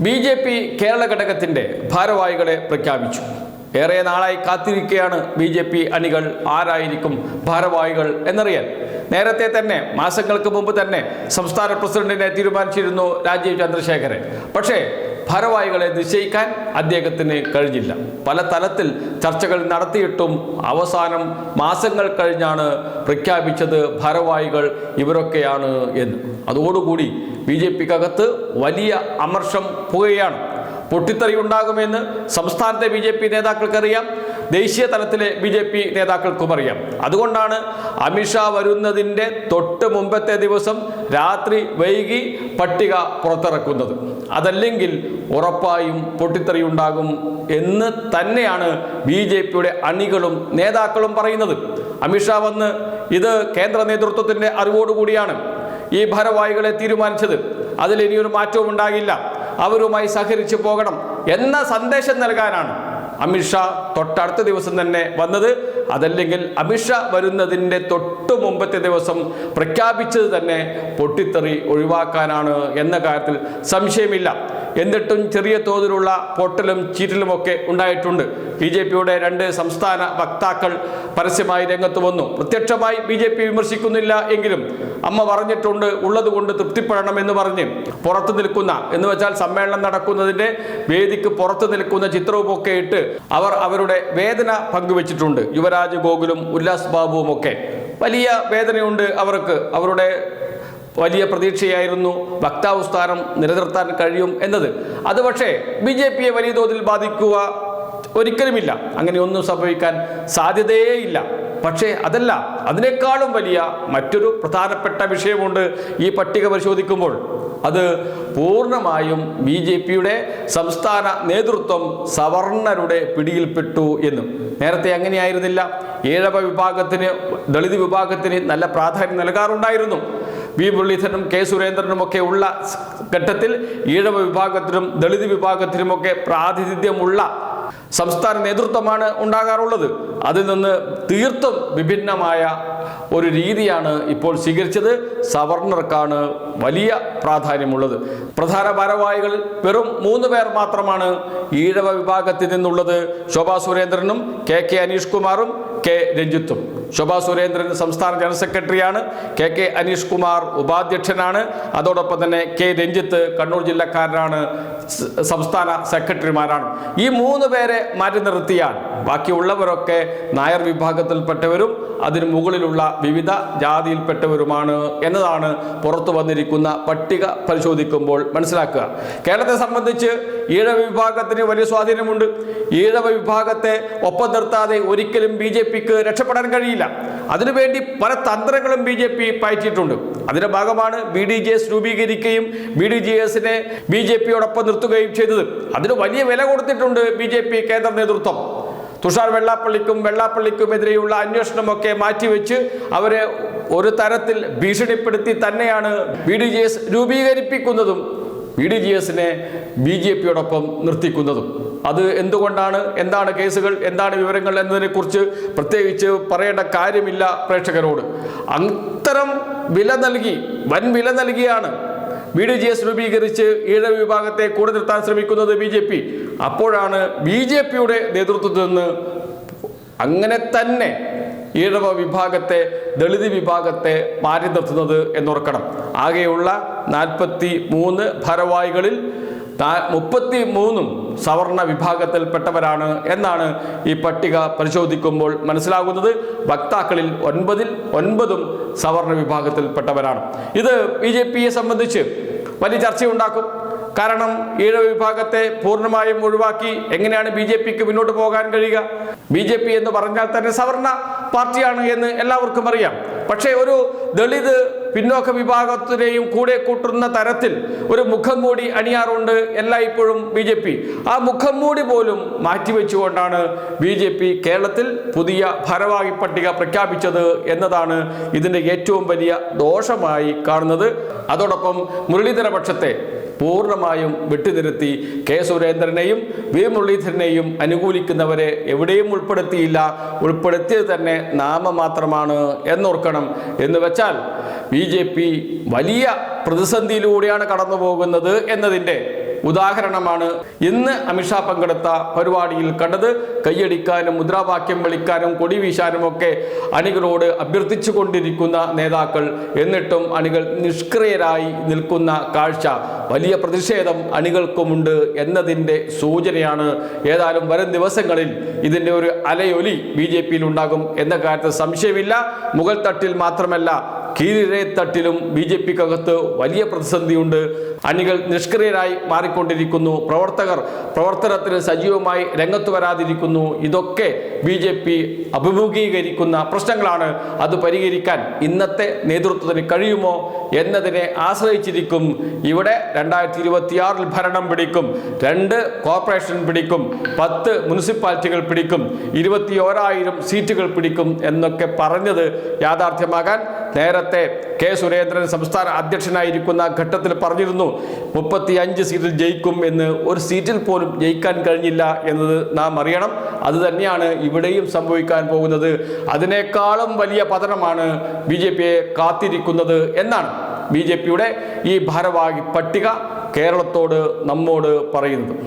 B J P Kerala ഘടകത്തിന്റെ ഭാരവാഹികളെ പ്രഖ്യാപിച്ചു. ഏറെ നാളായി കാത്തിരിക്കുകയാണ് ബി ജെ പി അണികൾ ആരായിരിക്കും ഭാരവാഹികൾ എന്നറിയാൻ. നേരത്തെ തന്നെ മാസങ്ങൾക്ക് മുമ്പ് തന്നെ സംസ്ഥാന പ്രസിഡന്റിനെ തീരുമാനിച്ചിരുന്നു രാജീവ് ചന്ദ്രശേഖരൻ. പക്ഷേ ഭാരവാഹികളെ നിശ്ചയിക്കാൻ അദ്ദേഹത്തിന് കഴിഞ്ഞില്ല. പല തലത്തിൽ ചർച്ചകൾ നടത്തിയിട്ടും അവസാനം മാസങ്ങൾ കഴിഞ്ഞാണ് പ്രഖ്യാപിച്ചത് ഭാരവാഹികൾ ഇവരൊക്കെയാണ് എന്ന്. അതോടുകൂടി ബി ജെ പിക്കകത്ത് വലിയ അമർഷം പുകയാണ്. പൊട്ടിത്തെറിയുണ്ടാകുമെന്ന് സംസ്ഥാനത്തെ ബി ജെ പി നേതാക്കൾക്കറിയാം. ദേശീയ തലത്തിലെ ബി ജെ പി നേതാക്കൾക്കും അറിയാം. അതുകൊണ്ടാണ് അമിത്ഷാ വരുന്നതിന്റെ തൊട്ട് മുമ്പത്തെ ദിവസം രാത്രി വൈകി പട്ടിക പുറത്തിറക്കുന്നത്. അതല്ലെങ്കിൽ ഉറപ്പായും പൊട്ടിത്തെറിയുണ്ടാകും എന്ന് തന്നെയാണ് ബി ജെ പിയുടെ അണികളും നേതാക്കളും പറയുന്നത്. അമിത്ഷാ വന്ന് ഇത് കേന്ദ്ര നേതൃത്വത്തിന്റെ അറിവോടുകൂടിയാണ് ഈ ഭാരവാഹികളെ തീരുമാനിച്ചത്. അതിൽ ഇനിയൊരു മാറ്റവും ഉണ്ടാകില്ല. അവരുമായി സഹകരിച്ചു പോകണം എന്ന സന്ദേശം നൽകാനാണ് അമിത്ഷാ തൊട്ടടുത്ത ദിവസം തന്നെ വന്നത്. അതല്ലെങ്കിൽ അമിത്ഷാ വരുന്നതിന്റെ തൊട്ടു മുമ്പത്തെ ദിവസം പ്രഖ്യാപിച്ചത് തന്നെ പൊട്ടിത്തെറി ഒഴിവാക്കാനാണ് എന്ന കാര്യത്തിൽ സംശയമില്ല. എന്നിട്ടും ചെറിയ തോതിലുള്ള പൊട്ടലും ചീറ്റലുമൊക്കെ ഉണ്ടായിട്ടുണ്ട്. ബി ജെ പിയുടെ രണ്ട് സംസ്ഥാന വക്താക്കൾ പരസ്യമായി രംഗത്ത് വന്നു. പ്രത്യക്ഷമായി ബി ജെ പി വിമർശിക്കുന്നില്ല എങ്കിലും അമ്മ പറഞ്ഞിട്ടുണ്ട് ഉള്ളത് കൊണ്ട് തൃപ്തിപ്പെടണം എന്ന് പറഞ്ഞ് പുറത്തു നിൽക്കുന്ന എന്ന് വെച്ചാൽ സമ്മേളനം നടക്കുന്നതിന്റെ വേദിക്ക് പുറത്തു നിൽക്കുന്ന ചിത്രവുമൊക്കെ ഇട്ട് അവർ അവരുടെ വേദന പങ്കുവച്ചിട്ടുണ്ട്. യുവരാജ് ഗോകുലും ഉല്ലാസ് ബാബുവും ഒക്കെ വലിയ വേദനയുണ്ട് അവർക്ക്. അവരുടെ വലിയ പ്രതീക്ഷയായിരുന്നു വക്താവ് സ്ഥാനം നിലനിർത്താൻ കഴിയും എന്നത്. അത് പക്ഷേ ബി ജെ പിയെ വലിയ തോതിൽ ബാധിക്കുക ഒരിക്കലുമില്ല. അങ്ങനെയൊന്നും സംഭവിക്കാൻ സാധ്യതയേയില്ല. പക്ഷേ അതല്ല അതിനേക്കാളും വലിയ മറ്റൊരു പ്രധാനപ്പെട്ട വിഷയമുണ്ട് ഈ പട്ടിക പരിശോധിക്കുമ്പോൾ. അത് പൂർണമായും ബി ജെ പിയുടെ സംസ്ഥാന നേതൃത്വം സവർണരുടെ പിടിയിൽപ്പെട്ടു എന്നും. നേരത്തെ അങ്ങനെയായിരുന്നില്ല. ഏഴവ വിഭാഗത്തിന് ദളിത് വിഭാഗത്തിന് നല്ല പ്രാധാന്യം നൽകാറുണ്ടായിരുന്നു. വി മുരളീധരനും കെ സുരേന്ദ്രനും ഒക്കെ ഉള്ള ഘട്ടത്തിൽ ഈഴവ വിഭാഗത്തിനും ദളിത് വിഭാഗത്തിനുമൊക്കെ പ്രാതിനിധ്യമുള്ള സംസ്ഥാന നേതൃത്വമാണ് ഉണ്ടാകാറുള്ളത്. അതിൽ നിന്ന് തീർത്തും വിഭിന്നമായ ഒരു രീതിയാണ് ഇപ്പോൾ സ്വീകരിച്ചത്. സവർണർക്കാണ് വലിയ പ്രാധാന്യമുള്ളത്. പ്രധാന ഭാരവാഹികൾ വെറും മൂന്ന് പേർ മാത്രമാണ് ഈഴവ വിഭാഗത്തിൽ നിന്നുള്ളത്. ശോഭാ സുരേന്ദ്രനും കെ കെ അനീഷ് കുമാറും കെ രഞ്ജിത്തും. ശോഭാ സുരേന്ദ്രൻ സംസ്ഥാന ജനറൽ സെക്രട്ടറിയാണ്. കെ കെ അനീഷ് കുമാർ ഉപാധ്യക്ഷനാണ്. അതോടൊപ്പം തന്നെ കെ രഞ്ജിത്ത് കണ്ണൂർ ജില്ലക്കാരനാണ് സംസ്ഥാന സെക്രട്ടറിമാരാണ്. ഈ മൂന്ന് പേരെ മാറ്റി നിർത്തിയാൽ ബാക്കിയുള്ളവരൊക്കെ നായർ വിഭാഗത്തിൽപ്പെട്ടവരും അതിന് മുകളിലുള്ള വിവിധ ജാതിയിൽപ്പെട്ടവരുമാണ് എന്നതാണ് പുറത്തു വന്നിരിക്കുന്ന പട്ടിക പരിശോധിക്കുമ്പോൾ മനസ്സിലാക്കുക. കേരളത്തെ സംബന്ധിച്ച് ഈഴവ വിഭാഗത്തിന് വലിയ സ്വാധീനമുണ്ട്. ഈഴവ വിഭാഗത്തെ ഒപ്പം നിർത്താതെ ഒരിക്കലും ബി രക്ഷപ്പെടാൻ കഴിയില്ല. അതിനുവേണ്ടി പല തന്ത്രങ്ങളും ബി ജെ പി പയറ്റിയിട്ടുണ്ട്. അതിന്റെ ഭാഗമാണ് ബി ഡി ജെ എസ് രൂപീകരിക്കുകയും ബി ഡി ജെ എസിനെ ബി ജെ പിയോടൊപ്പം നിർത്തുകയും ചെയ്തത്. അതിന് വലിയ വില കൊടുത്തിട്ടുണ്ട് ബി ജെ പി കേന്ദ്ര നേതൃത്വം. തുഷാർ വെള്ളാപ്പള്ളിക്കും വെള്ളാപ്പള്ളിക്കുമെതിരെയുള്ള അന്വേഷണമൊക്കെ മാറ്റിവെച്ച് അവരെ ഒരു തരത്തിൽ ഭീഷണിപ്പെടുത്തി തന്നെയാണ് ബി ഡി ജെ എസ് രൂപീകരിപ്പിക്കുന്നതും ബി ഡി ജി എസിനെ ബി ജെ പിയോടൊപ്പം നിർത്തിക്കുന്നതും. അത് എന്തുകൊണ്ടാണ്? എന്താണ് കേസുകൾ? എന്താണ് വിവരങ്ങൾ എന്നതിനെക്കുറിച്ച് പ്രത്യേകിച്ച് പറയേണ്ട കാര്യമില്ല പ്രേക്ഷകരോട്. അത്തരം വില നൽകി വൻ വില നൽകിയാണ് ബി ഡി ജി എസ് രൂപീകരിച്ച് ഈഴ വിഭാഗത്തെ കൂടെ നിർത്താൻ ശ്രമിക്കുന്നത് ബി ജെ പി. അപ്പോഴാണ് ബി ജെ പിയുടെ നേതൃത്വത്തിൽ നിന്ന് അങ്ങനെ തന്നെ ഈഴവ വിഭാഗത്തെ ദളിത് വിഭാഗത്തെ മാറ്റി നിർത്തുന്നത് എന്നോർക്കണം ആകെയുള്ള നാൽപ്പത്തി മൂന്ന് ഭാരവാഹികളിൽ മുപ്പത്തി മൂന്നും സവർണ വിഭാഗത്തിൽപ്പെട്ടവരാണ് എന്നാണ് ഈ പട്ടിക പരിശോധിക്കുമ്പോൾ മനസ്സിലാകുന്നത്. വക്താക്കളിൽ ഒൻപതിൽ ഒൻപതും സവർണ വിഭാഗത്തിൽപ്പെട്ടവരാണ്. ഇത് ബി ജെ പിയെ സംബന്ധിച്ച് വലിയ ചർച്ചയുണ്ടാക്കും. കാരണം ഈഴവ വിഭാഗത്തെ പൂർണമായും ഒഴിവാക്കി എങ്ങനെയാണ് ബി ജെ പിക്ക് മുന്നോട്ട് പോകാൻ കഴിയുക? ബി ജെ പി എന്ന് പറഞ്ഞാൽ തന്നെ സവർണ പാർട്ടിയാണ് എന്ന് എല്ലാവർക്കും അറിയാം. പക്ഷേ ഒരു ദളിത് പിന്നോക്ക വിഭാഗത്തിനെയും കൂടെ കൂട്ടുന്ന തരത്തിൽ ഒരു മുഖം മൂടി അണിയാറുണ്ട് എല്ലായ്പ്പോഴും ബി ജെ പി. ആ മുഖം മൂടി പോലും മാറ്റിവെച്ചുകൊണ്ടാണ് ബി ജെ പി കേരളത്തിൽ പുതിയ ഭാരവാഹി പട്ടിക പ്രഖ്യാപിച്ചത് എന്നതാണ് ഇതിന്റെ ഏറ്റവും വലിയ ദോഷമായി കാണുന്നത്. അതോടൊപ്പം മുരളീധര പക്ഷത്തെ പൂർണമായും വിട്ടുനിർത്തി കെ സുരേന്ദ്രനെയും വി മുരളീധരനെയും അനുകൂലിക്കുന്നവരെ എവിടെയും ഉൾപ്പെടുത്തിയില്ല. ഉൾപ്പെടുത്തിയത് തന്നെ നാമമാത്രമാണ് എന്നോർക്കണം. എന്ന് വെച്ചാൽ ബി വലിയ പ്രതിസന്ധിയിലൂടെയാണ് കടന്നു പോകുന്നത് എന്നതിന്റെ ഉദാഹരണമാണ്. ഇന്ന് അമിത്ഷാ പങ്കെടുത്ത പരിപാടിയിൽ കണ്ടത് കൈയടിക്കാനും മുദ്രാവാക്യം വിളിക്കാനും കൊടി വീശാനും ഒക്കെ അണികളോട് അഭ്യർത്ഥിച്ചു കൊണ്ടിരിക്കുന്ന നേതാക്കൾ. എന്നിട്ടും അണികൾ നിഷ്ക്രിയരായി നിൽക്കുന്ന കാഴ്ച വലിയ പ്രതിഷേധം അണികൾക്കുമുണ്ട് എന്നതിന്റെ സൂചനയാണ്. ഏതായാലും വരും ദിവസങ്ങളിൽ ഇതിന്റെ ഒരു അലയൊലി ബി ജെ പിയിൽ ഉണ്ടാകും എന്ന കാര്യത്തിൽ സംശയമില്ല. മുഗൾ തട്ടിൽ മാത്രമല്ല കീഴിലെ തട്ടിലും ബി ജെ പിക്കകത്ത് വലിയ പ്രതിസന്ധിയുണ്ട്. അണികൾ നിഷ്ക്രിയരായി മാറിക്കൊണ്ടിരിക്കുന്നു. പ്രവർത്തകർ പ്രവർത്തനത്തിന് സജീവമായി രംഗത്ത് വരാതിരിക്കുന്നു. ഇതൊക്കെ ബി ജെ പി അഭിമുഖീകരിക്കുന്ന പ്രശ്നങ്ങളാണ്. അത് പരിഹരിക്കാൻ ഇന്നത്തെ നേതൃത്വത്തിന് കഴിയുമോ എന്നതിനെ ആശ്രയിച്ചിരിക്കും. ഇവിടെ രണ്ടായിരത്തി ഇരുപത്തിയാറിൽ ഭരണം പിടിക്കും. രണ്ട് കോർപ്പറേഷൻ പിടിക്കും. പത്ത് മുനിസിപ്പാലിറ്റികൾ പിടിക്കും. ഇരുപത്തിയോരായിരം സീറ്റുകൾ പിടിക്കും എന്നൊക്കെ പറഞ്ഞത് യാഥാർത്ഥ്യമാകാൻ നേരത്തെ കെ സുരേന്ദ്രൻ സംസ്ഥാന അധ്യക്ഷനായിരിക്കുന്ന ഘട്ടത്തിൽ പറഞ്ഞിരുന്നു മുപ്പത്തി അഞ്ച് സീറ്റിൽ ജയിക്കും എന്ന്. ഒരു സീറ്റിൽ പോലും ജയിക്കാൻ കഴിഞ്ഞില്ല എന്നത് നാം അറിയണം. അത് തന്നെയാണ് ഇവിടെയും സംഭവിക്കാൻ പോകുന്നത്. അതിനേക്കാളും വലിയ പതനമാണ് ബി ജെ പിയെ കാത്തിരിക്കുന്നത് എന്നാണ് ബി ജെ പിയുടെ ഈ ഭാരവാഹി പട്ടിക കേരളത്തോട് നമ്മോട് പറയുന്നത്.